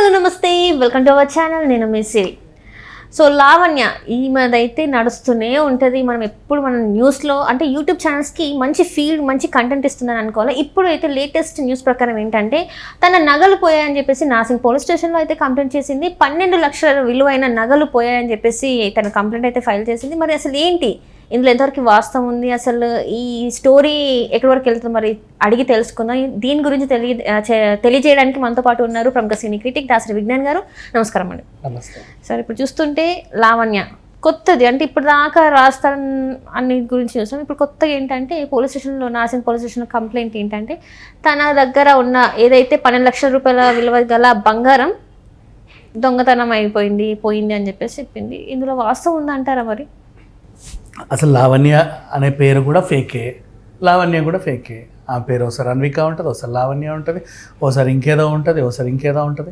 Hello నమస్తే. Welcome to our channel నేను మీ సిరి. So Lavanya ఈ మనదైతే నడుస్తూనే ఉంటుంది. మనం ఎప్పుడు మన న్యూస్లో అంటే యూట్యూబ్ ఛానల్స్కి మంచి ఫీల్డ్ మంచి కంటెంట్ ఇస్తుందని అనుకోవాలి? ఇప్పుడు అయితే లేటెస్ట్ న్యూస్ ప్రకారం ఏంటంటే తన నగలు పోయాయని చెప్పేసి నాసింగ్ పోలీస్ స్టేషన్లో అయితే కంప్లైంట్ చేసింది. పన్నెండు లక్షల విలువైన నగలు పోయాయని చెప్పేసి తన కంప్లైంట్ అయితే ఫైల్ చేసింది. మరి అసలు ఏంటి? ఇందులో ఎంతవరకు వాస్తవం ఉంది? అసలు ఈ స్టోరీ ఎక్కడి వరకు వెళ్తుంది మరి అడిగి తెలుసుకుందాం. దీని గురించి తెలియ తెలియజేయడానికి మనతో పాటు ఉన్నారు ప్రముఖ సినీ క్రిటిక్ దాసరి విజ్ఞాన్ గారు. నమస్కారం అండి. నమస్తే. సరే ఇప్పుడు చూస్తుంటే లావణ్య కొత్తది. అంటే ఇప్పుడు దాకా రాస్తాను అన్ని గురించి చూస్తాం ఇప్పుడు కొత్తగా ఏంటంటే పోలీస్ స్టేషన్లో నాసిన పోలీస్ స్టేషన్లో కంప్లైంట్ ఏంటంటే తన దగ్గర ఉన్న ఏదైతే పన్నెండు లక్షల రూపాయల విలువ గల బంగారం దొంగతనం అయిపోయింది పోయింది అని చెప్పేసి చెప్పింది. ఇందులో వాస్తవం ఉందంటారా మరి? అసలు లావణ్య అనే పేరు కూడా ఫేకే. లావణ్య కూడా ఫేకే. ఆ పేరు ఒకసారి అన్విక ఉంటుంది ఒకసారి లావణ్య ఉంటుంది ఒకసారి ఇంకేదో ఉంటుంది ఒకసారి ఇంకేదో ఉంటుంది.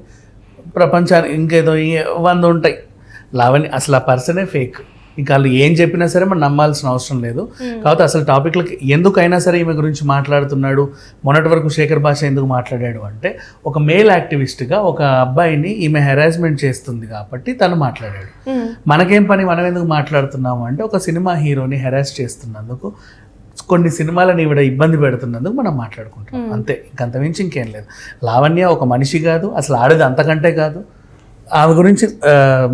ప్రపంచానికి ఇంకేదో వంద ఉంటాయి. లావణ్య అసలు ఆ పర్సనే ఫేక్. ఇంకా వాళ్ళు ఏం చెప్పినా సరే మనం నమ్మాల్సిన అవసరం లేదు. కాబట్టి అసలు టాపిక్లకి ఎందుకైనా సరే ఈమె గురించి మాట్లాడుతున్నాడు మొన్నటి వరకు శేఖర్ భాష ఎందుకు మాట్లాడాడు అంటే ఒక మేల్ యాక్టివిస్ట్గా ఒక అబ్బాయిని ఈమె హెరాస్మెంట్ చేస్తుంది కాబట్టి తను మాట్లాడాడు. మనకేం పని మనం ఎందుకు మాట్లాడుతున్నాము అంటే ఒక సినిమా హీరోని హెరాస్ చేస్తున్నందుకు కొన్ని సినిమాలను ఈవిడ ఇబ్బంది పెడుతున్నందుకు మనం మాట్లాడుకుంటాం అంతే ఇంకంత మించి ఇంకేం లేదు. లావణ్య ఒక మనిషి కాదు అసలు ఆడేది అంతకంటే కాదు. ఆమె గురించి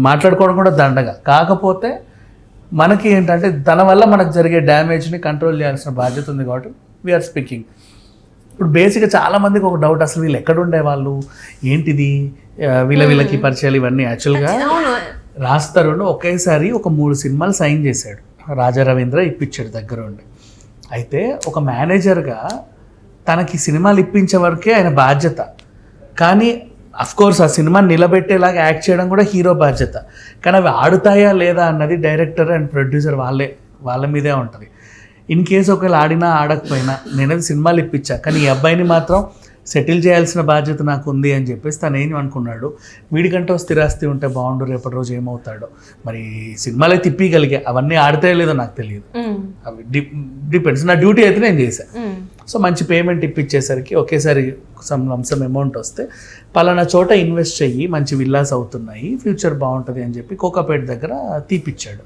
మాట్లాడుకోవడం కూడా దండగా. కాకపోతే మనకి ఏంటంటే తన వల్ల మనకు జరిగే డ్యామేజ్ని కంట్రోల్ చేయాల్సిన బాధ్యత ఉంది కాబట్టి వీఆర్ స్పీకింగ్ ఇప్పుడు బేసిక్గా చాలా మందికి ఒక డౌట్ అసలు వీళ్ళు ఎక్కడ ఉండేవాళ్ళు ఏంటిది? వీళ్ళ వీళ్ళకి పరిచయాలు ఇవన్నీ యాక్చువల్గా రాస్తారు ఒకేసారి ఒక మూడు సినిమాలు సైన్ చేశాడు. రాజా రవీంద్ర ఇప్పించాడు దగ్గర ఉండి అయితే ఒక మేనేజర్గా తనకి సినిమాలు ఇప్పించే వరకే ఆయన బాధ్యత. కానీ కోర్స్ ఆ సినిమాని నిలబెట్టేలాగా యాక్ట్ చేయడం కూడా హీరో బాధ్యత. కానీ అవి ఆడుతాయా లేదా అన్నది డైరెక్టర్ అండ్ ప్రొడ్యూసర్ వాళ్ళే వాళ్ళ మీదే ఉంటుంది. ఇన్ కేసు ఒకవేళ ఆడినా ఆడకపోయినా నేనది సినిమాలు ఇప్పించా. కానీ ఈ అబ్బాయిని మాత్రం సెటిల్ చేయాల్సిన బాధ్యత నాకు ఉంది అని చెప్పేసి తను ఏం అనుకున్నాడు. వీడికంటే స్థిరాస్తి ఉంటే బాగుండు రేపటి రోజు ఏమవుతాడో. మరి సినిమాలే తిప్పిగలిగా అవన్నీ ఆడతాయో లేదో నాకు తెలియదు. అవి డిపెండ్స్. నా డ్యూటీ అయితే నేను చేశాను సో మంచి పేమెంట్ ఇప్పించేసరికి ఒకేసారి సమ్ లంసమ్ అమౌంట్ వస్తే పలానా చోట ఇన్వెస్ట్ చెయ్యి మంచి విల్లాస్ అవుతున్నాయి ఫ్యూచర్ బాగుంటుంది అని చెప్పి కోకాపేట దగ్గర తీపిచ్చాడు.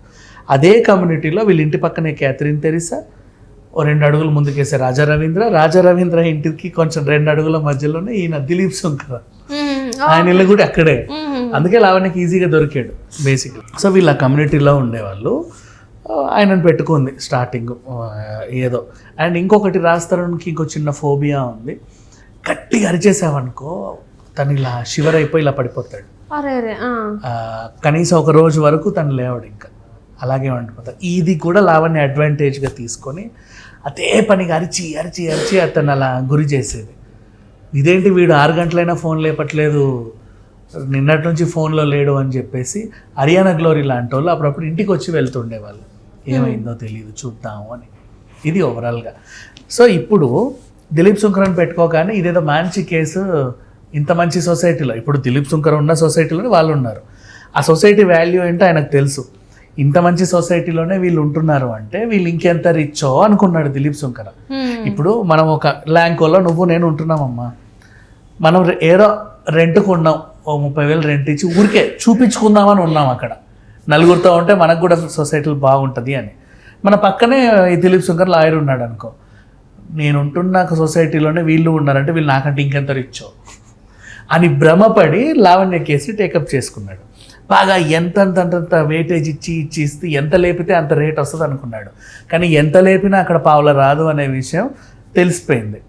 అదే కమ్యూనిటీలో వీళ్ళ ఇంటి పక్కనే క్యాథరిన్ తెరిసా ఓ రెండు అడుగులు ముందుకేసే రాజా రవీంద్ర రాజా రవీంద్ర ఇంటికి కొంచెం రెండు అడుగుల మధ్యలోనే ఈయన దిలీప్ శంకర్. ఆయన ఇల్లు కూడా అక్కడే. అందుకే లావణ్యకి ఈజీగా దొరికాడు బేసిక్గా. సో వీళ్ళ కమ్యూనిటీలో ఉండేవాళ్ళు ఆయనను పెట్టుకుంది స్టార్టింగ్ ఏదో. అండ్ ఇంకొకటి రాస్తానికి ఇంకో చిన్న ఫోబియా ఉంది. గట్టిగా అరిచేసావనుకో తను ఇలా షివర్ అయిపోయి ఇలా పడిపోతాడు. కనీసం ఒక రోజు వరకు తను లేవడు ఇంకా. అలాగే ఉండిపోతాడు. ఇది కూడా లావణ్య అడ్వాంటేజ్గా తీసుకొని అదే పనిగా అరిచి అరిచి అరిచి అతను అలా గురి చేసేది. ఇదేంటి వీడు ఆరు గంటలైనా ఫోన్ లేపట్లేదు నిన్నటి నుంచి ఫోన్లో లేడు అని చెప్పేసి హరియానా గ్లోరీ లాంటి వాళ్ళు అప్పుడప్పుడు ఇంటికి వచ్చి వెళ్తుండేవాళ్ళు. ఏమైందో తెలియదు చూద్దాము అని. ఇది ఓవరాల్గా సో ఇప్పుడు దిలీప్ శంకరన్ పెట్టుకోగానే ఇదేదో మంచి కేసు ఇంత మంచి సొసైటీలో. ఇప్పుడు దిలీప్ శంకర్ ఉన్న సొసైటీలోనే వాళ్ళు ఉన్నారు. ఆ సొసైటీ వాల్యూ ఏంటో ఆయనకు తెలుసు. ఇంత మంచి సొసైటీలోనే వీళ్ళు ఉంటున్నారు అంటే వీళ్ళు ఇంకెంత రిచ్చో అనుకున్నాడు దిలీప్ శంకర్ ఉమ్, ఇప్పుడు మనం ఒక ల్యాంకోలో నువ్వు నేను ఉంటున్నామమ్మా. మనం ఏదో రెంట్కు ఉన్నాం. ఓ ముప్పై వేలు రెంట్ ఇచ్చి ఊరికే చూపించుకుందామని ఉన్నాం అక్కడ. నలుగురితో ఉంటే మనకు కూడా సొసైటీలో బాగుంటుంది అని. మన పక్కనే ఈ దిలీప్ శంకర్ లాయర్ ఉన్నాడు అనుకో. నేను ఉంటున్న సొసైటీలోనే వీళ్ళు ఉన్నారంటే వీళ్ళు నాకంటే ఇంకెంత రిచ్చో అని భ్రమపడి లావణ్య కేసు టేకప్ చేసుకున్నాడు. బాగా ఎంతంతంత వెయిటేజ్ ఇచ్చి ఇచ్చి ఇస్తే ఎంత లేపితే అంత రేట్ వస్తుంది అనుకున్నాడు. కానీ ఎంత లేపినా అక్కడ పావుల రాదు అనే విషయం తెలిసిపోయింది.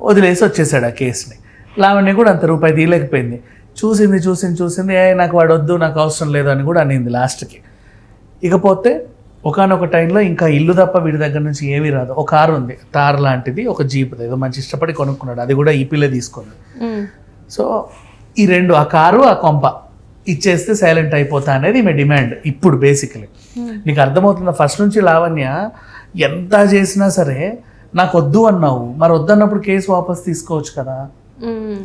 వదిలేసి వచ్చేసాడు ఆ కేసుని. లావణ్య కూడా అంత రూపాయి తీయలేకపోయింది. చూసింది చూసింది చూసింది ఏ నాకు వాడు వద్దు నాకు అవసరం లేదు అని కూడా అనింది లాస్ట్కి. ఇకపోతే ఒకనొక టైంలో ఇంకా ఇల్లు తప్ప వీడి దగ్గర నుంచి ఏమీ రాదు. ఒక కారు ఉంది తార్ లాంటిది ఒక జీప్ ఏదో మంచి ఇష్టపడి కొనుక్కున్నాడు. అది కూడా ఈపీలే తీసుకుంది సో ఈ రెండు ఆ కారు ఆ కొంప ఇచ్చేస్తే సైలెంట్ అయిపోతా అనేది ఈమె డిమాండ్ ఇప్పుడు బేసికలీ. నీకు అర్థమవుతుందా? ఫస్ట్ నుంచి లావణ్య ఎంత చేసినా సరే నాకు వద్దు అన్నావు. మరి వద్దన్నప్పుడు కేసు వాపస్ తీసుకోవచ్చు కదా.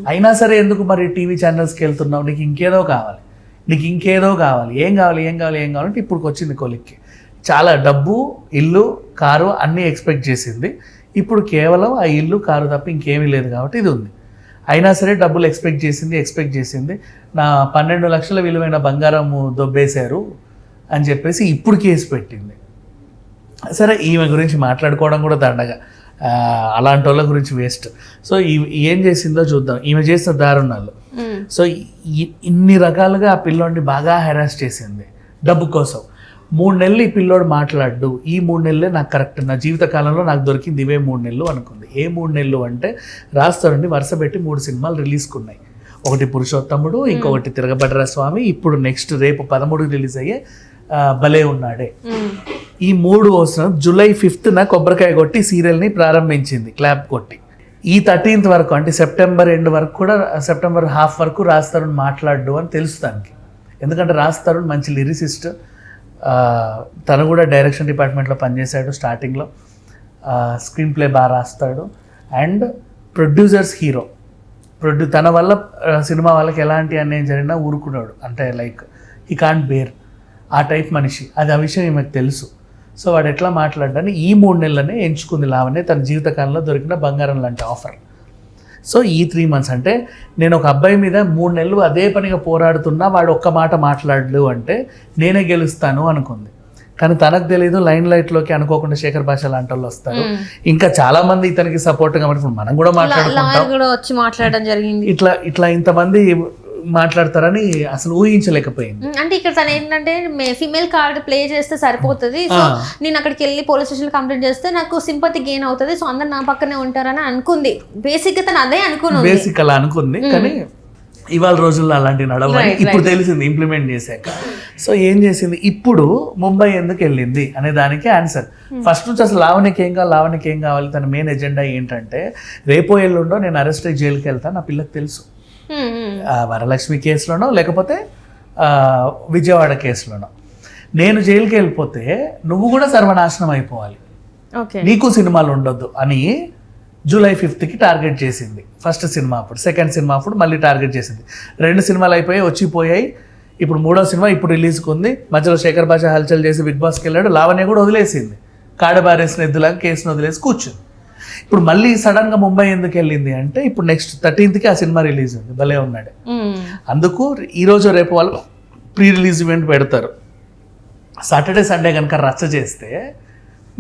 అయినా సరే ఎందుకు మరి టీవీ ఛానల్స్కి వెళ్తున్నావు? నీకు ఇంకేదో కావాలి. నీకు ఇంకేదో కావాలి. ఏం కావాలి ఏం కావాలి ఏం కావాలంటే ఇప్పుడు వచ్చింది కొలిక్కి. చాలా డబ్బు ఇల్లు కారు అన్నీ ఎక్స్పెక్ట్ చేసింది. ఇప్పుడు కేవలం ఆ ఇల్లు కారు తప్ప ఇంకేమీ లేదు కాబట్టి ఇది ఉంది. అయినా సరే డబ్బులు ఎక్స్పెక్ట్ చేసింది ఎక్స్పెక్ట్ చేసింది. నా పన్నెండు లక్షల విలువైన బంగారం దొబ్బేశారు అని చెప్పేసి ఇప్పుడు కేసు పెట్టింది. సరే ఈమె గురించి మాట్లాడుకోవడం కూడా దండగా. అలాంటి వాళ్ళ గురించి వేస్ట్. సో ఏం చేసిందో చూద్దాం. ఈమె చేసిన దారుణాలు. సో ఇన్ని రకాలుగా ఆ పిల్లోడిని బాగా హెరాస్ చేసింది. డబ్బు కోసం. మూడు నెలలు ఈ పిల్లోడు మాట్లాడు ఈ మూడు నెలలే నాకు కరెక్ట్ నా జీవిత కాలంలో నాకు దొరికింది ఇవే మూడు నెలలు అనుకుంది. ఏ మూడు నెలలు అంటే రాస్తారండి వరుస పెట్టి మూడు సినిమాలు రిలీజ్కున్నాయి. ఒకటి పురుషోత్తముడు ఇంకొకటి తిరగబడ్ర స్వామి ఇప్పుడు నెక్స్ట్ రేపు పదమూడు రిలీజ్ అయ్యే భలే ఉన్నాడే. ఈ మూడు అవసరం జూలై ఫిఫ్త్న కొబ్బరికాయ కొట్టి సీరియల్ని ప్రారంభించింది క్లాప్ కొట్టి. ఈ థర్టీన్త్ వరకు అంటే సెప్టెంబర్ ఎండ్ వరకు కూడా సెప్టెంబర్ హాఫ్ వరకు రాస్తారుని మాట్లాడు అని తెలుసు దానికి ఎందుకంటే రాస్తారుని మంచి లిరిసిస్ట్ తను కూడా డైరెక్షన్ డిపార్ట్మెంట్లో పనిచేశాడు స్టార్టింగ్లో. స్క్రీన్ ప్లే బాగా రాస్తాడు. And producers hero. ప్రొడ్యూ తన వల్ల సినిమా వాళ్ళకి ఎలాంటి అన్యాయం జరిగినా ఊరుకున్నాడు. అంటే లైక్ హీ కాంట్ బేర్. ఆ టైప్ మనిషి. అది ఆ విషయం ఈమెకు తెలుసు. సో వాడు ఎట్లా మాట్లాడడానికి ఈ మూడు నెలలనే ఎంచుకుంది లావనే తన జీవితకాలంలో దొరికిన బంగారం లాంటి ఆఫర్. సో ఈ త్రీ మంత్స్ అంటే నేను ఒక అబ్బాయి మీద మూడు నెలలు అదే పనిగా పోరాడుతున్నా వాడు ఒక్క మాట మాట్లాడలు అంటే నేనే గెలుస్తాను అనుకుంది. కానీ తనకు తెలియదు లైన్ లైట్లోకి అనుకోకుండా శేఖర్ భాష లాంటి వాళ్ళు వస్తారు. ఇంకా చాలా మంది ఇతనికి సపోర్ట్ కాబట్టి మనం కూడా మాట్లాడుకుంటాం. లాయర్ కూడా వచ్చి మాట్లాడడం జరిగింది. ఇట్లా ఇట్లా ఇంతమంది మాట్లాడతారని అసలు ఊహించలేకపోయింది. అంటే ఇక్కడ తను ఏంటంటే ఫీమేల్ కార్డ్ ప్లే చేస్తే సరిపోతుంది. సో. నేను అక్కడికి వెళ్ళి పోలీస్ స్టేషన్ కంప్లైంట్ చేస్తే నాకు సింపతి గెయిన్ అవుతుంది. సో అందరు నా పక్కనే ఉంటారని అనుకుంది. బేసిక్గా తను అదే అనుకుని బేసిక్ అలా అనుకుంది. కానీ ఇవాళ రోజుల్లో అలాంటి నడవని ఇప్పుడు తెలిసింది ఇంప్లిమెంట్ చేశాక. సో ఏం చేసింది? ఇప్పుడు ముంబై ఎందుకు వెళ్ళింది అనే దానికి ఆన్సర్ ఫస్ట్ నుంచి అసలు లావణ్యకి ఏం కావాలి లావణ్యకి ఏం కావాలి తన మెయిన్ ఎజెండా ఏంటంటే రేపో ఎల్లుండో నేను అరెస్ట్ అయ్యి జైలుకి వెళ్తాను నా పిల్లకి తెలుసు. వరలక్ష్మి కేసులోనో లేకపోతే విజయవాడ కేసులోనో. నేను జైలుకి వెళ్ళిపోతే నువ్వు కూడా సర్వనాశనం అయిపోవాలి. ఓకే. నీకు సినిమాలు ఉండొద్దు అని జూలై ఫిఫ్త్కి టార్గెట్ చేసింది. ఫస్ట్ సినిమా అప్పుడు సెకండ్ సినిమా అప్పుడు మళ్ళీ టార్గెట్ చేసింది. రెండు సినిమాలు అయిపోయాయి వచ్చిపోయాయి ఇప్పుడు మూడో సినిమా ఇప్పుడు రిలీజ్కి ఉంది. మధ్యలో శేఖర్ భాష హల్చల్ చేసి బిగ్ బాస్కి వెళ్ళాడు. లావణ్య కూడా వదిలేసింది. కాడబారేసిన ఎద్దులాగా కేసును వదిలేసి కూర్చుంది. ఇప్పుడు మళ్ళీ సడన్గా ముంబై ఎందుకు వెళ్ళింది అంటే ఇప్పుడు నెక్స్ట్ థర్టీన్త్కి ఆ సినిమా రిలీజ్ ఉంది భలే ఉన్నాడు. అందుకు ఈరోజు రేపు వాళ్ళు ప్రీ రిలీజ్ ఈవెంట్ పెడతారు. సాటర్డే సండే కనుక రచ్చ చేస్తే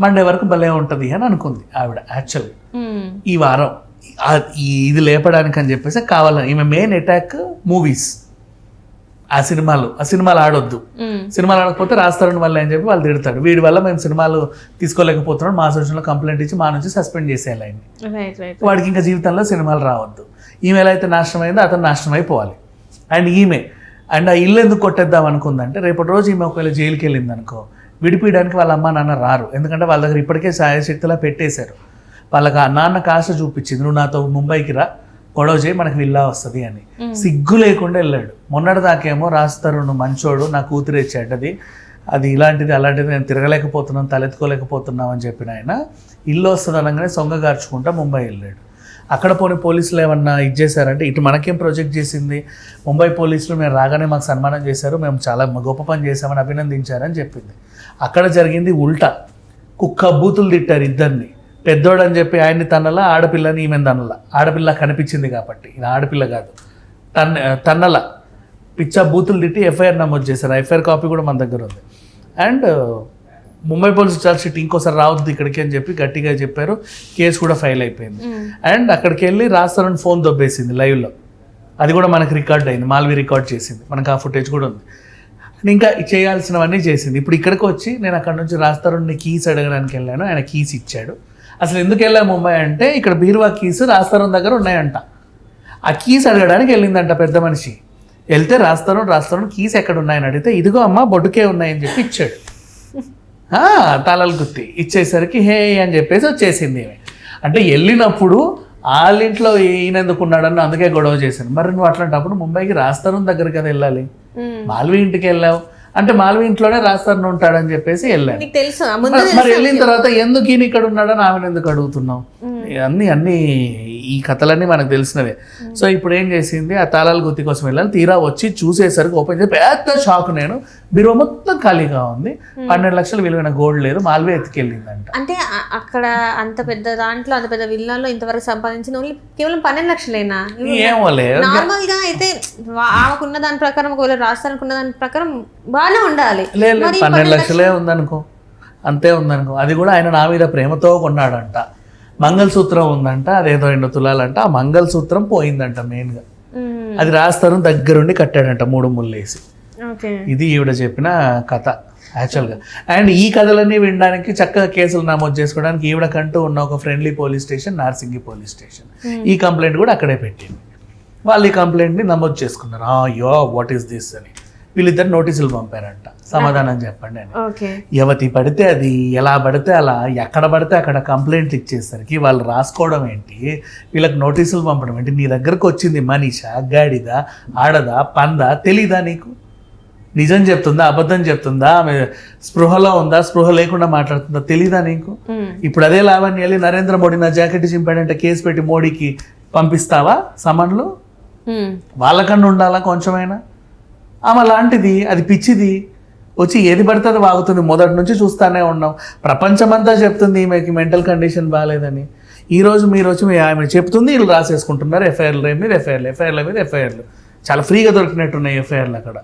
మండే వరకు భలే ఉంటుంది అని అనుకుంది ఆవిడ యాక్చువల్లీ ఈ వారం ఈ ఇది లేపడానికి అని చెప్పేసి కావాలని ఈమె మెయిన్ అటాక్ మూవీస్ ఆ సినిమాలు ఆ సినిమాలు ఆడొద్దు. సినిమాలు ఆడకపోతే రాస్తారని వల్ల అని చెప్పి వాళ్ళు తిడతాడు వీడి వల్ల మేము సినిమాలు తీసుకోలేకపోతున్నాం మా సోషల్లో కంప్లైంట్ ఇచ్చి మా నుంచి సస్పెండ్ చేసేయాలి ఆయన్ని వాడికి ఇంకా జీవితంలో సినిమాలు రావద్దు. ఈమె ఎలా అయితే నాశనం అయిందో అతను నాశనం అయిపోవాలి అండ్ ఈమె అండ్ ఆ ఇల్లు ఎందుకు కొట్టేద్దాం అనుకుందంటే రేపటి రోజు ఈమె ఒకవేళ జైలుకి వెళ్ళింది అనుకో విడిపించడానికి వాళ్ళ అమ్మ నాన్న రారు. ఎందుకంటే వాళ్ళ దగ్గర ఇప్పటికే సాయశక్తిలా పెట్టేశారు. వాళ్ళకి ఆ నాన్న కాశ చూపించింది. నువ్వు నాతో ముంబైకి రా. గొడవ చేయి మనకి విల్లా వస్తుంది అని. సిగ్గు లేకుండా వెళ్ళాడు. మొన్నటి దాకేమో రాస్తారు నువ్వు మంచోడు నా కూతురే చెడ్డది అది ఇలాంటిది అలాంటిది నేను తిరగలేకపోతున్నాను తలెత్తుకోలేకపోతున్నాం అని చెప్పిన ఆయన ఇల్లు వస్తుంది అనగానే సొంగ గార్చుకుంటా ముంబై వెళ్ళాడు. అక్కడ పోనీ పోలీసులు ఏమన్నా ఇచ్చేసారంటే ఇటు మనకేం ప్రొజెక్ట్ చేసింది? ముంబై పోలీసులు మేము రాగానే మాకు సన్మానం చేశారు మేము చాలా గొప్ప పని చేశామని అభినందించారని చెప్పింది. అక్కడ జరిగింది ఉల్టా. కుక్క బూతులు తిట్టారు ఇద్దరిని. పెద్దోడు అని చెప్పి ఆయన్ని తన్నల ఆడపిల్లని ఈమె తన్నల. ఆడపిల్ల కనిపించింది కాబట్టి. ఇది ఆడపిల్ల కాదు. తన్న తన్నల. పిచ్చ బూతులు తిట్టి ఎఫ్ఐఆర్ నమోదు చేశారు. ఎఫ్ఐఆర్ కాపీ కూడా మన దగ్గర ఉంది. And Mumbai police charge sheet ఇంకోసారి రావద్దు ఇక్కడికి అని చెప్పి గట్టిగా చెప్పారు. కేసు కూడా ఫైల్ అయిపోయింది. అండ్ అక్కడికి వెళ్ళి రాస్తారని ఫోన్ దొబ్బేసింది లైవ్లో. అది కూడా మనకి రికార్డ్ అయింది. మాల్వి రికార్డ్ చేసింది. మనకు ఆ ఫుటేజ్ కూడా ఉంది. అండ్ ఇంకా చేయాల్సినవన్నీ చేసింది. ఇప్పుడు ఇక్కడికి వచ్చి నేను అక్కడ నుంచి రాస్తారుని కీస్ అడగడానికి వెళ్ళాను. ఆయన కీస్ ఇచ్చాడు. అసలు ఎందుకు వెళ్ళా ముంబై అంటే ఇక్కడ బీరువా కీస్ రాస్తారం దగ్గర ఉన్నాయంట. ఆ కీస్ అడగడానికి వెళ్ళిందంట పెద్ద మనిషి. వెళ్తే రాస్తాను రాస్తాను కీస్ ఎక్కడ ఉన్నాయని అడిగితే ఇదిగో అమ్మ బొడ్డుకే ఉన్నాయని చెప్పి ఇచ్చాడు. తాళాలు గుత్తి ఇచ్చేసరికి హే అని చెప్పేసి వచ్చేసింది అంటే వెళ్ళినప్పుడు వాళ్ళ ఇంట్లో ఈయన ఎందుకు ఉన్నాడని అందుకే గొడవ చేశాను. మరి నువ్వు అట్లాంటప్పుడు ముంబైకి రాస్తాను దగ్గర కదా వెళ్ళాలి. మాల్వి ఇంటికి వెళ్ళావు. అంటే మాల్వి ఇంట్లోనే రాస్తాను ఉంటాడని చెప్పేసి వెళ్ళాను. మరి వెళ్ళిన తర్వాత ఎందుకు ఈయన ఇక్కడ ఉన్నాడని ఆమెను ఎందుకు అడుగుతున్నావు? అన్ని అన్ని ఈ కథలన్నీ మనకు తెలిసినవే. సో ఇప్పుడు ఏం చేసింది? ఆ తాళాలు గుత్తి కోసం వెళ్ళాలి. తీరా వచ్చి చూసేసరికి ఓపెన్ చేసి పెద్ద షాక్ నేను. బీరో మొత్తం ఖాళీగా ఉంది. పన్నెండు లక్షలు విలువైన గోల్డ్ లేదు. మాల్వే ఎత్తుకెళ్ళిందంట. అంటే అక్కడ అంత పెద్ద దాంట్లో అంత పెద్ద విల్లాలో ఇంతవరకు సంపాదించిన ఓన్లీ కేవలం పన్నెండు లక్షలేనా? ఏమో లేదు. నార్మల్గా అయితే ఆమెకున్న దాని ప్రకారం ఒకవేళ రాష్ట్రానికి దాని ప్రకారం బాగానే ఉండాలి. లేదు లేదు, పన్నెండు లక్షలే ఉందనుకో. అంతే ఉందనుకో. అది కూడా ఆయన నా మీద ప్రేమతో కొన్నాడంట. మంగళసూత్రం ఉందంట అదేదో రెండు తులాలంట ఆ మంగళసూత్రం పోయిందంట మెయిన్గా. అది రాస్తారు దగ్గరుండి కట్టాడంట మూడు ముళ్ళేసి ఇది ఈవిడ చెప్పిన కథ యాక్చువల్గా అండ్ ఈ కథలన్నీ వినడానికి చక్కగా కేసులు నమోదు చేసుకోవడానికి ఈవిడకంటూ ఉన్న ఒక friendly police station Narsingi police station ఈ కంప్లైంట్ కూడా అక్కడే పెట్టింది. వాళ్ళు ఈ కంప్లైంట్ని నమోదు చేసుకున్నారు. అయ్యో వాట్ ఈస్ దిస్ అని. వీళ్ళిద్దరు నోటీసులు పంపారంట. సమాధానం చెప్పండి అని. ఎవతి పడితే అది ఎలా పడితే అలా ఎక్కడ పడితే అక్కడ కంప్లైంట్ ఇచ్చేసరికి వాళ్ళు రాసుకోవడం ఏంటి? వీళ్ళకి నోటీసులు పంపడం ఏంటి? నీ దగ్గరకు వచ్చింది మనిష గాడిద ఆడదా పందా తెలీదా నీకు? నిజం చెప్తుందా అబద్ధం చెప్తుందా? ఆమె స్పృహలో ఉందా? స్పృహ లేకుండా మాట్లాడుతుందా? తెలీదా నీకు. ఇప్పుడు అదే లావణ్య వెళ్ళి నరేంద్ర మోడీ నా జాకెట్ చింపాడంటే కేసు పెట్టి మోడీకి పంపిస్తావా? సమన్లు. వాళ్ళకన్నా ఉండాలా కొంచెమైనా? ఆమె లాంటిది అది పిచ్చిది. వచ్చి ఏది పడితే అది వాగుతుంది. మొదటి నుంచి చూస్తానే ఉన్నాం. ప్రపంచమంతా చెప్తుంది ఈమెకి మెంటల్ కండిషన్ బాగాలేదని ఈరోజు మీరు వచ్చి మీ ఆమె చెప్తుంది వీళ్ళు రాసేసుకుంటున్నారు. ఎఫ్ఐఆర్లు మీద ఎఫ్ఐఆర్లు ఎఫ్ఐఆర్ల మీద ఎఫ్ఐఆర్లు చాలా ఫ్రీగా దొరికినట్టున్నాయి ఎఫ్ఐఆర్లు అక్కడ.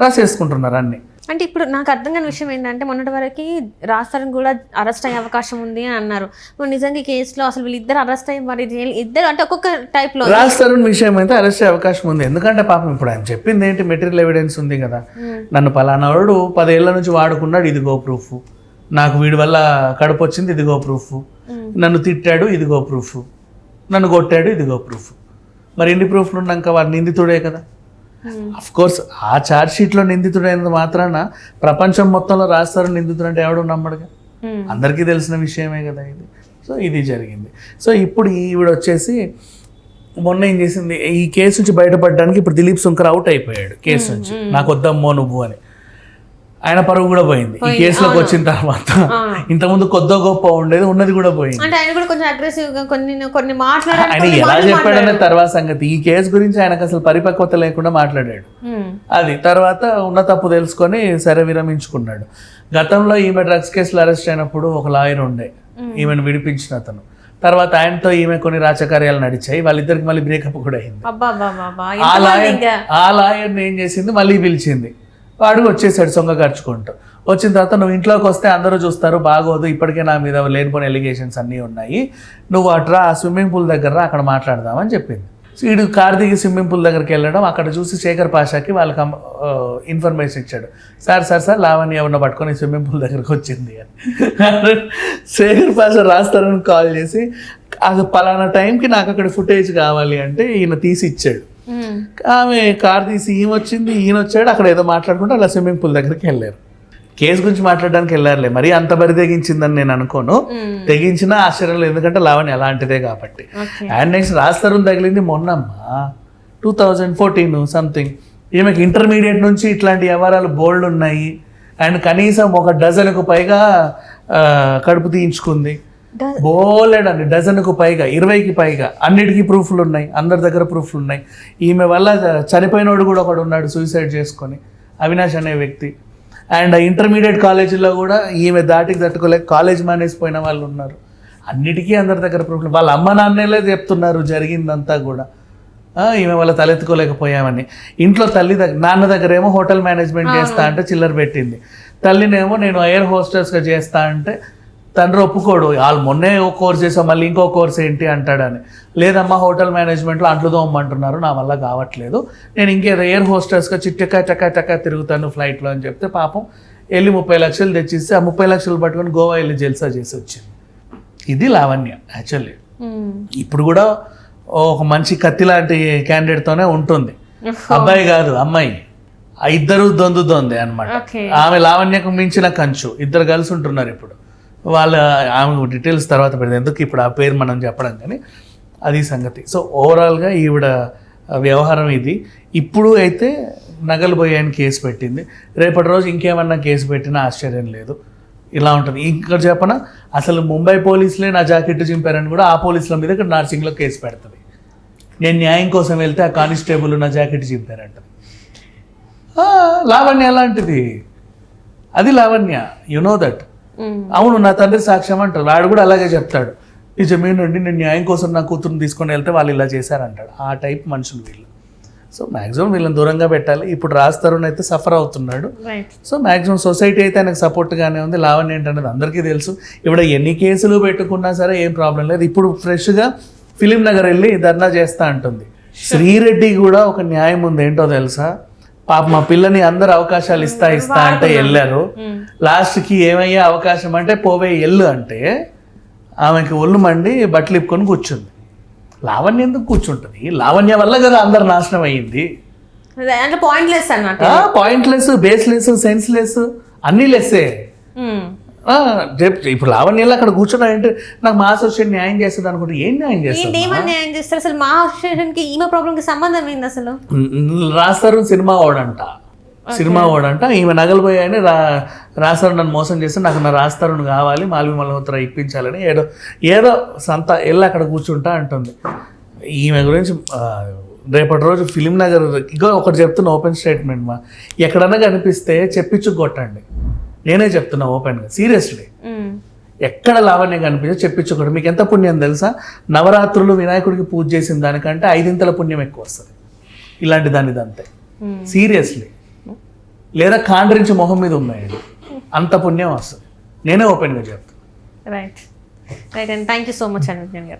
రాసేసుకుంటున్నారు అన్ని. అంటే ఇప్పుడు నాకు అర్థం కాని విషయం ఏంటంటే మొన్నటి వరకు రాష్ట్రానికి కూడా అరెస్ట్ అయ్యే అవకాశం ఉంది అని అన్నారు. నిజంగా కేసులో అసలు వీళ్ళిద్దరు అరెస్ట్ అయ్యి మరి ఇద్దరు అంటే ఒక్కొక్క టైప్లో రాజ్ తరుణ్ విషయం అయితే అరెస్ట్ అయ్యే అవకాశం ఉంది. ఎందుకంటే పాపం ఇప్పుడు ఆయన చెప్పింది ఏంటి? మెటీరియల్ ఎవిడెన్స్ ఉంది కదా. నన్ను పలానావాడు పదేళ్ళ నుంచి వాడుకున్నాడు ఇదిగో ప్రూఫ్ నాకు వీడి వల్ల కడుపు వచ్చింది ఇదిగో ప్రూఫ్ నన్ను తిట్టాడు ఇదిగో ప్రూఫ్ నన్ను కొట్టాడు ఇదిగో ప్రూఫ్ మరి ఎన్ని ప్రూఫ్లు ఉన్నాక వాడు నిందితుడే కదా. అఫ్ కోర్స్ ఆ ఛార్జ్ షీట్లో నిందితుడైనంత మాత్రాన ప్రపంచం మొత్తంలో రాస్తారు నిందితుడు అంటే ఎవడు నమ్మడుగా? మ్మ్. అందరికీ తెలిసిన విషయమే కదా ఇది. సో ఇది జరిగింది. సో ఇప్పుడు ఈవిడ వచ్చేసి మొన్న ఏం చేసింది? ఈ కేసు నుంచి బయటపడడానికి ఇప్పుడు దిలీప్ శంకర్ అవుట్ అయిపోయాడు. కేసు నుంచి. నాకు వద్దమ్మో నువ్వు అని. ఆయన పరువు కూడా పోయింది. ఈ కేసులోకి వచ్చిన తర్వాత ఇంతకుముందు కొద్దో గొప్ప ఉండేది ఉన్నది కూడా పోయింది. అంటే ఆయన కూడా కొంచెం అగ్రెసివ్గా కొన్ని కొన్ని మాట్లాడారు ఆయన ఎలా చెప్పాడనే తర్వాత సంగతి. ఈ కేసు గురించి ఆయనకు అసలు పరిపక్వత లేకుండా మాట్లాడాడు. అది తర్వాత ఉన్న తప్పు తెలుసుకొని సరే విరమించుకున్నాడు. గతంలో ఈమె డ్రగ్స్ కేసులో అరెస్ట్ అయినప్పుడు ఒక లాయర్ ఉండే. ఈమెను విడిపించిన అతను. తర్వాత ఆయనతో ఈమె కొన్ని రాచకార్యాలు నడిచాయి. వాళ్ళిద్దరికి మళ్ళీ బ్రేకప్ కూడా అయింది. ఆ లాయర్ ఆ లాయర్ని ఏం చేసింది? మళ్ళీ పిలిచింది. వాడు వచ్చేసాడు సొంగ ఖర్చుకుంటూ వచ్చిన తర్వాత నువ్వు ఇంట్లోకి వస్తే అందరూ చూస్తారు బాగోదు ఇప్పటికే నా మీద లేనిపోయిన ఎలిగేషన్స్ అన్నీ ఉన్నాయి. నువ్వు అట్రా ఆ స్విమ్మింగ్ పూల్ దగ్గర అక్కడ మాట్లాడదామని చెప్పింది. వీడు కార్ దిగి స్విమ్మింగ్ పూల్ దగ్గరికి వెళ్ళడం అక్కడ చూసి శేఖర్ పాషాకి వాళ్ళకి ఇన్ఫర్మేషన్ ఇచ్చాడు. సార్ సార్ సార్ లావణ్య ఎవరిన పట్టుకొని స్విమ్మింగ్ పూల్ దగ్గరికి వచ్చింది అని. శేఖర్ పాషా రాస్తారని కాల్ చేసి అది పలానా టైంకి నాకు అక్కడ ఫుటేజ్ కావాలి అంటే ఈయన తీసి ఇచ్చాడు ఆమె కార్ తీసి ఈయన వచ్చింది ఈయన వచ్చాడు అక్కడ ఏదో మాట్లాడుకుంటే అలా స్విమ్మింగ్ పూల్ దగ్గరికి వెళ్ళారు. కేసు గురించి మాట్లాడడానికి వెళ్ళారులే. మరి అంత బరి తెగించిందని నేను అనుకోను. మ్మ్. తెగించినా ఆశ్చర్యం లేదు ఎందుకంటే లావణ్య అలాంటిదే కాబట్టి. అండ్ నెక్స్ట్ రాస్తరుణ్ తగిలింది మొన్నమ్మా. టూ థౌజండ్ ఫోర్టీన్ సంథింగ్ ఈమెకి ఇంటర్మీడియట్ నుంచి ఇట్లాంటి వ్యవహారాలు బోల్డ్ ఉన్నాయి. అండ్ కనీసం ఒక డజన్కు పైగా కడుపు తీయించుకుంది. డ- బోలెడ్ అండి డజన్కు పైగా ఇరవైకి పైగా. అన్నిటికీ ప్రూఫ్లు ఉన్నాయి అందరి దగ్గర ప్రూఫ్లు ఉన్నాయి ఈమె వల్ల చనిపోయినోడు కూడా ఒకడు ఉన్నాడు సూసైడ్ చేసుకొని. అవినాష్ అనే వ్యక్తి. అండ్ ఇంటర్మీడియట్ కాలేజీలో కూడా ఈమె దాటికి తట్టుకోలేక కాలేజ్ మానేసిపోయిన వాళ్ళు ఉన్నారు. అన్నిటికీ అందరి దగ్గర ప్రూఫ్లు. వాళ్ళ అమ్మ నాన్నలే చెప్తున్నారు జరిగిందంతా కూడా. ఈమె వల్ల తలెత్తుకోలేకపోయామని. ఇంట్లో తల్లి దగ్గర నాన్న దగ్గర ఏమో హోటల్ మేనేజ్మెంట్ చేస్తా అంటే చిల్లర పెట్టింది. తల్లినేమో నేను ఎయిర్ హోస్టెస్గా చేస్తా అంటే తండ్రి ఒప్పుకోడు. వాళ్ళు మొన్నే ఒక కోర్స్ చేసాం మళ్ళీ ఇంకో కోర్స్ ఏంటి అంటాడని. లేదమ్మా హోటల్ మేనేజ్మెంట్లో అంట్లు తోమంటున్నారు నా వల్ల కావట్లేదు. నేను ఇంకేదో ఎయిర్ హోస్టెస్గా చిట్టక చక్క చక్క తిరుగుతాను ఫ్లైట్లో అని చెప్తే పాపం వెళ్ళి ముప్పై లక్షలు తెచ్చిస్తే ఆ ముప్పై లక్షలు పట్టుకొని గోవా వెళ్ళి జల్సా చేసి వచ్చింది. ఇది లావణ్య యాక్చువల్లీ. మ్మ్. ఇప్పుడు కూడా ఒక మంచి కత్తి లాంటి క్యాండిడేట్తోనే ఉంటుంది. అబ్బాయి కాదు అమ్మాయి. ఇద్దరు దొందు దొందే అనమాట ఆమె లావణ్యకు మించిన కంచు. ఇద్దరు కలిసి ఉంటున్నారు ఇప్పుడు. వాళ్ళ ఆమె డీటెయిల్స్ తర్వాత పెడితే ఎందుకు ఇప్పుడు ఆ పేరు మనం చెప్పడం కానీ అది సంగతి. సో ఓవరాల్గా ఈవిడ వ్యవహారం ఇది. ఇప్పుడు అయితే నగలు పోయాయని కేసు పెట్టింది. రేపటి రోజు ఇంకేమన్నా కేసు పెట్టినా ఆశ్చర్యం లేదు. ఇలా ఉంటుంది. ఇక్కడ చెప్పన? అసలు ముంబై పోలీసులే నా జాకెట్ చింపారని కూడా ఆ పోలీసుల మీద ఇక్కడ నార్సింగ్లో కేసు పెడుతుంది. నేను న్యాయం కోసం వెళ్తే ఆ కానిస్టేబుల్ నా జాకెట్ చింపారంట. లావణ్య అలాంటిది అది లావణ్య. యు నో దట్ అవును నా తండ్రి సాక్ష్యం అంటారు వాడు కూడా అలాగే చెప్తాడు. నిజమేనండి నేను న్యాయం కోసం నా కూతురుని తీసుకొని వెళ్తే వాళ్ళు ఇలా చేశారంటాడు. ఆ టైప్ మనుషులు వీళ్ళు. సో మ్యాక్సిమం వీళ్ళని దూరంగా పెట్టాలి. ఇప్పుడు రాజ్ తరుణ్ అయితే సఫర్ అవుతున్నాడు. సో మ్యాక్సిమం సొసైటీ అయితే ఆయనకు సపోర్ట్గానే ఉంది. లావణ్య ఏంటనేది అందరికీ తెలుసు. ఇప్పుడు ఎన్ని కేసులు పెట్టుకున్నా సరే ఏం ప్రాబ్లం లేదు. ఇప్పుడు ఫ్రెష్గా ఫిలిం నగర్ వెళ్ళి ధర్నా చేస్తా అంటుంది. శ్రీరెడ్డి కూడా ఒక న్యాయం ఉంది. ఏంటో తెలుసా? పాప మా పిల్లని అందరు అవకాశాలు ఇస్తా ఇస్తా అంటే వెళ్ళారు. లాస్ట్కి ఏమయ్యే అవకాశం అంటే పోవే ఎల్లు అంటే ఆమెకి ఒళ్ళు మండి బట్టలు ఇప్పుకొని కూర్చుంది. లావణ్య ఎందుకు కూర్చుంటుంది? లావణ్య వల్ల కదా అందరు నాశనం అయ్యింది. అంటే పాయింట్లెస్ అనమాట పాయింట్లెస్ బేస్లెస్ సెన్స్లెస్ అన్నీ లెస్సే ఇప్పుడు లావణ్యలో అక్కడ కూర్చున్నా అంటే నాకు మా అసోసియేషన్ న్యాయం చేస్తుంది అనుకుంటే. ఏం న్యాయం చేస్తుంది ఏమని న్యాయం చేస్తారు అసలు మా అసోసియేషన్కి ఈమె ప్రాబ్లం కి సంబంధం ఏంది అసలు? రాస్తారు సినిమా ఓడంట. సినిమా ఓడంట. ఈమె నగలు పోయాయని రా రాస్తారు నన్ను మోసం చేస్తే నాకు నా రాస్తారుని కావాలి మాల్వి మల్హోత్రా ఇప్పించాలని ఏదో ఏదో సంత వెళ్ళి అక్కడ కూర్చుంటా అంటుంది. ఈమె గురించి రేపటి రోజు ఫిలిం నగర్ ఇగో ఒకటి చెప్తున్నా ఓపెన్ స్టేట్మెంట్ మా. ఎక్కడన్నా కనిపిస్తే చెప్పించు కొట్టండి. నేనే చెప్తున్నా ఓపెన్గా. సీరియస్లీ. ఎక్కడ లావణ్యం కనిపించో చెప్పించుకోండి. మీకు ఎంత పుణ్యం తెలుసా? నవరాత్రులు వినాయకుడికి పూజ చేసిన దానికంటే ఐదింతల పుణ్యం ఎక్కువ వస్తుంది. ఇలాంటి దానిది అంతే. సీరియస్లీ. లేదా కాండ్రించి మొహం మీద ఉన్నాయండి. అంత పుణ్యం వస్తుంది. నేనే ఓపెన్గా చెప్తాను right right and thank you so much గారు